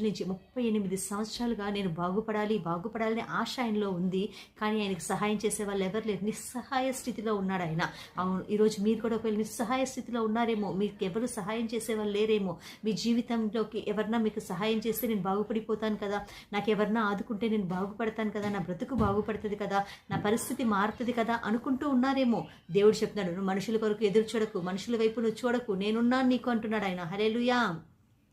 నుంచి ముప్పై ఎనిమిది సంవత్సరాలుగా నేను బాగుపడాలి బాగుపడాలని ఆశ ఆయనలో ఉంది. కానీ ఆయనకు సహాయం చేసే వాళ్ళు ఎవరు లేరు. నిస్సహాయ స్థితిలో ఉన్నాడు ఆయన. అవును ఈరోజు మీరు కూడా ఒకవేళ నిస్సహాయ స్థితిలో ఉన్నారేమో మీకు ఎవరు సహాయం చేసే వాళ్ళు లేరేమో మీ జీవితంలోకి ఎవరన్నా మీకు సహాయం చేస్తే నేను బాగుపడిపోతాను కదా. నాకు ఎవరన్నా ఆదుకుంటే నేను బాగుపడతాను కదా. నా బ్రతుకు బాగుపడుతుంది కదా. నా పరిస్థితి మారుతుంది కదా అనుకుంటూ ఉన్నారేమో. దేవుడు చెప్తున్నాడు నువ్వు మనుషుల కొరకు ఎదురు చూడకు మనుషుల వైపు నువ్వు చూడకు. నేనున్నాను నీకు అంటున్నాడు ఆయన. హరేలుయా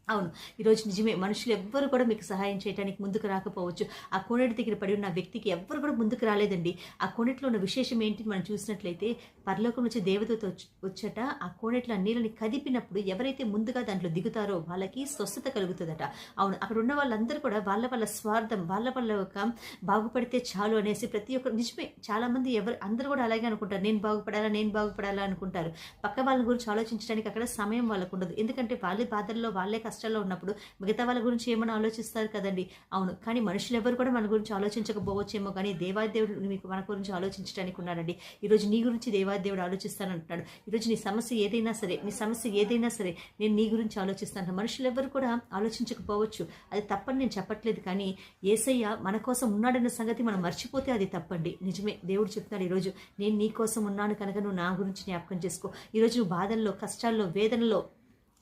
అవును. ఈరోజు నిజమే. మనుషులు ఎవ్వరు కూడా మీకు సహాయం చేయడానికి ముందుకు రాకపోవచ్చు. ఆ కోనేటి దగ్గర పడి ఉన్న వ్యక్తికి ఎవ్వరు కూడా ముందుకు రాలేదండి. ఆ కోనేటిలో ఉన్న విశేషం ఏంటి మనం చూసినట్లయితే పరలోకం నుంచి దేవతతో వచ్చట ఆ కోనేటిలో నీళ్ళని కదిపినప్పుడు ఎవరైతే ముందుగా దాంట్లో దిగుతారో వాళ్ళకి స్వస్థత కలుగుతుందట. అవును అక్కడ ఉన్న వాళ్ళందరూ కూడా వాళ్ళ వాళ్ళ స్వార్థం వాళ్ళ వాళ్ళ ఒక బాగుపడితే చాలు అనేసి ప్రతి ఒక్క నిజమే చాలామంది ఎవరు అందరూ కూడా అలాగే అనుకుంటారు. నేను బాగుపడాలా నేను బాగుపడాలా అనుకుంటారు. పక్క వాళ్ళ గురించి ఆలోచించడానికి అక్కడ సమయం వాళ్ళకు ఉండదు. ఎందుకంటే వాళ్ళే బాధల్లో వాళ్ళే కష్టాల్లో ఉన్నప్పుడు మిగతా వాళ్ళ గురించి ఏమైనా ఆలోచిస్తారు కదండి. అవును కానీ మనుషులు ఎవరు కూడా మన గురించి ఆలోచించకపోవచ్చేమో కానీ దేవాదేవుడు మీకు మన గురించి ఆలోచించడానికి ఉన్నాడండి. ఈరోజు నీ గురించి దేవాదేవుడు ఆలోచిస్తానంటున్నాడు. ఈరోజు నీ సమస్య ఏదైనా సరే నీ సమస్య ఏదైనా సరే నేను నీ గురించి ఆలోచిస్తాను. మనుషులు ఎవరు కూడా ఆలోచించకపోవచ్చు. అది తప్పని నేను చెప్పట్లేదు కానీ ఏసయ్య మన కోసం ఉన్నాడన్న సంగతి మనం మర్చిపోతే అది తప్పండి. నిజమే దేవుడు చెప్తున్నాడు ఈరోజు నేను నీ కోసం ఉన్నాను కనుక నువ్వు నా గురించి జ్ఞాపకం చేసుకో. ఈరోజు నువ్వు బాధల్లో కష్టాల్లో వేదనలో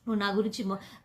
నువ్వు నా గురించి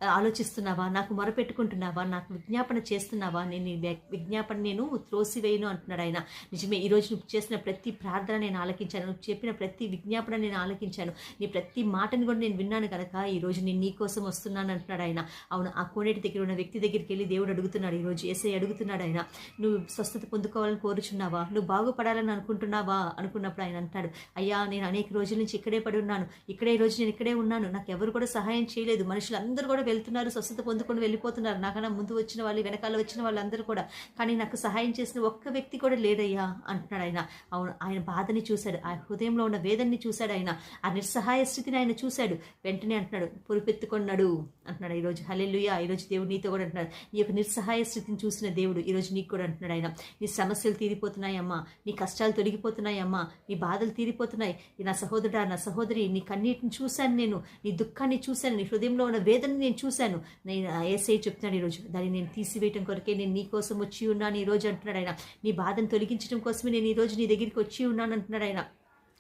ఆలోచిస్తున్నావా? నాకు మొరపెట్టుకుంటున్నావా? నాకు విజ్ఞాపన చేస్తున్నావా? నేను విజ్ఞాపన నేను త్రోసివేయను అంటున్నాడు ఆయన. నిజమే ఈరోజు నువ్వు చేసిన ప్రతి ప్రార్థన నేను ఆలకించాను. నువ్వు చెప్పిన ప్రతి విజ్ఞాపన నేను ఆలకించాను. నీ ప్రతి మాటను కూడా నేను విన్నాను కనుక ఈరోజు నేను నీ కోసం వస్తున్నాను అంటున్నాడు ఆయన. అవును ఆ కోనేటి దగ్గర ఉన్న వ్యక్తి దగ్గరికి వెళ్ళి దేవుడు అడుగుతున్నాడు ఈరోజు ఏసై అడుగుతున్నాడు ఆయన నువ్వు స్వస్థత పొందుకోవాలని కోరుచున్నావా? నువ్వు బాగుపడాలని అనుకుంటున్నావా? అనుకున్నప్పుడు ఆయన అంటాడు అయ్యా నేను అనేక రోజుల నుంచి ఇక్కడే పడి ఉన్నాను. ఇక్కడే ఈ రోజు నేను ఇక్కడే ఉన్నాను. నాకు ఎవరు కూడా సహాయం చేయలేదు. మనుషులు అందరూ కూడా వెళ్తున్నారు స్వస్థత పొందుకొని వెళ్ళిపోతున్నారు. నాకన్నా ముందు వచ్చిన వాళ్ళు వెనకాల వచ్చిన వాళ్ళందరూ కూడా కానీ నాకు సహాయం చేసిన ఒక్క వ్యక్తి కూడా లేడయ్యా అంటున్నాడు ఆయన. అవును ఆయన బాధని చూశాడు. ఆ హృదయంలో ఉన్న వేదన్ని చూశాడు ఆయన. ఆ నిస్సహాయ స్థితిని ఆయన చూశాడు. వెంటనే అంటున్నాడు. పొరుపెత్తుకొన్నాడు అంటున్నాడు ఈరోజు. హలెల్లుయా ఈరోజు దేవుడు నీతో కూడా అంటున్నాడు. ఈ యొక్క నిస్సహాయ స్థితిని చూసిన దేవుడు ఈరోజు నీకు కూడా అంటున్నాడు ఆయన. నీ సమస్యలు తీరిపోతున్నాయమ్మా. నీ కష్టాలు తొలగిపోతున్నాయమ్మా. నీ బాధలు తీరిపోతున్నాయి. ఈ నా సహోదరుడా నా సహోదరి నీ కన్నీటిని చూశాను నేను. నీ దుఃఖాన్ని చూశాను. నీ హృదయంలో ఉన్న వేదన నేను చూశాను. నేను ఏసై చెప్తున్నాడు ఈరోజు దాన్ని నేను తీసివేయటం కొరకే నేను నీ కోసం వచ్చి ఉన్నాను ఈ రోజు అంటున్నాడు ఆయన. నీ బాధను తొలగించడం కోసమే నేను ఈ రోజు నీ దగ్గరికి వచ్చి ఉన్నాను అంటున్నాడు ఆయన.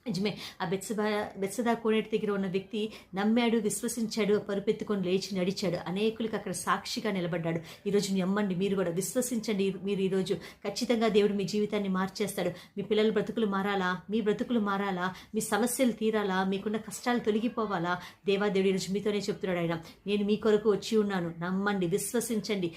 నిజమే. ఆ బెత్సబా బెత్సదా కోనేటి దగ్గర ఉన్న వ్యక్తి నమ్మాడు విశ్వసించాడు పరుపెత్తుకొని లేచి నడిచాడు. అనేకులకు అక్కడ సాక్షిగా నిలబడ్డాడు. ఈరోజు నమ్మండి మీరు కూడా విశ్వసించండి. మీరు ఈరోజు ఖచ్చితంగా దేవుడు మీ జీవితాన్ని మార్చేస్తాడు. మీ పిల్లల బ్రతుకులు మారాలా? మీ బ్రతుకులు మారాలా? మీ సమస్యలు తీరాలా? మీకున్న కష్టాలు తొలగిపోవాలా? దేవాదేవుడు ఈరోజు మీతోనే చెప్తున్నాడు ఆయన. నేను మీ కొరకు వచ్చి ఉన్నాను. నమ్మండి విశ్వసించండి.